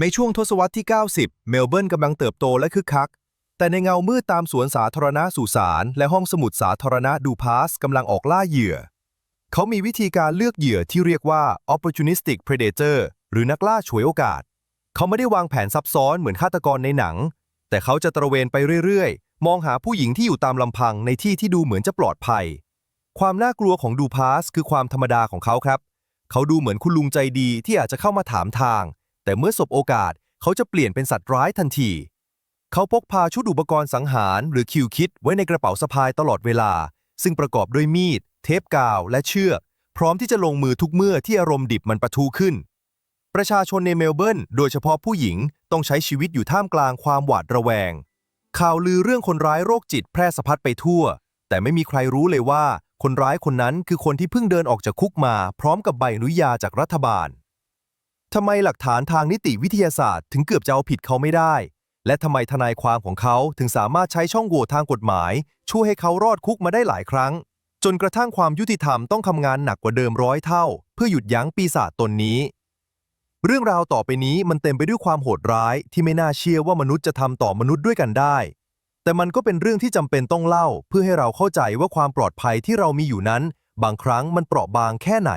ในช่วงทศวรรษที่ 90 เมลเบิร์นกำลังเติบโตและคึกคัก แต่ในเงามืดตามสวนสาธารณะสุสานและห้องสมุดสาธารณะดูพาสกำลังออกล่าเหยื่อ เขามีวิธีการเลือกเหยื่อที่เรียกว่า opportunistic predator หรือนักล่าฉวยโอกาส เขาไม่ได้วางแผนซับซ้อนเหมือนฆาตกรในหนัง แต่เขาจะตระเวนไปเรื่อยๆ มองหาผู้หญิงที่อยู่ตามลำพังในที่ที่ดูเหมือนจะปลอดภัย ความน่ากลัวของดูพาสคือความธรรมดาของเขาครับ เขาดูเหมือนคุณลุงใจดีที่อาจจะเข้ามาถามทาง แต่เมื่อสบโอกาสเขาจะเปลี่ยนเป็นสัตว์ร้ายทันที เขาพกพาชุดอุปกรณ์สังหารหรือคิวคิดไว้ในกระเป๋าสะพายตลอดเวลา ซึ่งประกอบด้วยมีด เทปกาวและเชือก พร้อมที่จะลงมือทุกเมื่อที่อารมณ์ดิบมันประทุขึ้น ประชาชนในเมลเบิร์นโดยเฉพาะผู้หญิงต้องใช้ชีวิตอยู่ท่ามกลางความหวาดระแวง ข่าวลือเรื่องคนร้ายโรคจิตแพร่สะพัดไปทั่ว แต่ไม่มีใครรู้เลยว่า คนร้ายคนนั้นคือคนที่เพิ่งเดินออกจากคุกมา พร้อมกับใบอนุญาจากรัฐบาล ทำไมหลักฐานทางนิติวิทยาศาสตร์ถึงเกือบจะเอาผิดเขาไม่ได้ และทำไมทนายความของเขาถึงสามารถใช้ช่องโหว่ทางกฎหมาย ช่วยให้เขารอดคุกมาได้หลายครั้ง จนกระทั่งความยุติธรรมต้องทำงานหนักกว่าเดิมร้อยเท่า เพื่อหยุดยั้งปีศาจตนนี้ เรื่องราวต่อไปนี้มันเต็มไปด้วยความโหดร้าย ที่ไม่น่าเชื่อว่ามนุษย์จะทำต่อมนุษย์ด้วยกันได้ แต่มันก็เป็นเรื่องที่จำเป็นต้องเล่า เพื่อให้เราเข้าใจว่าความปลอดภัยที่เรามีอยู่นั้น บางครั้งมันเปราะบางแค่ไหน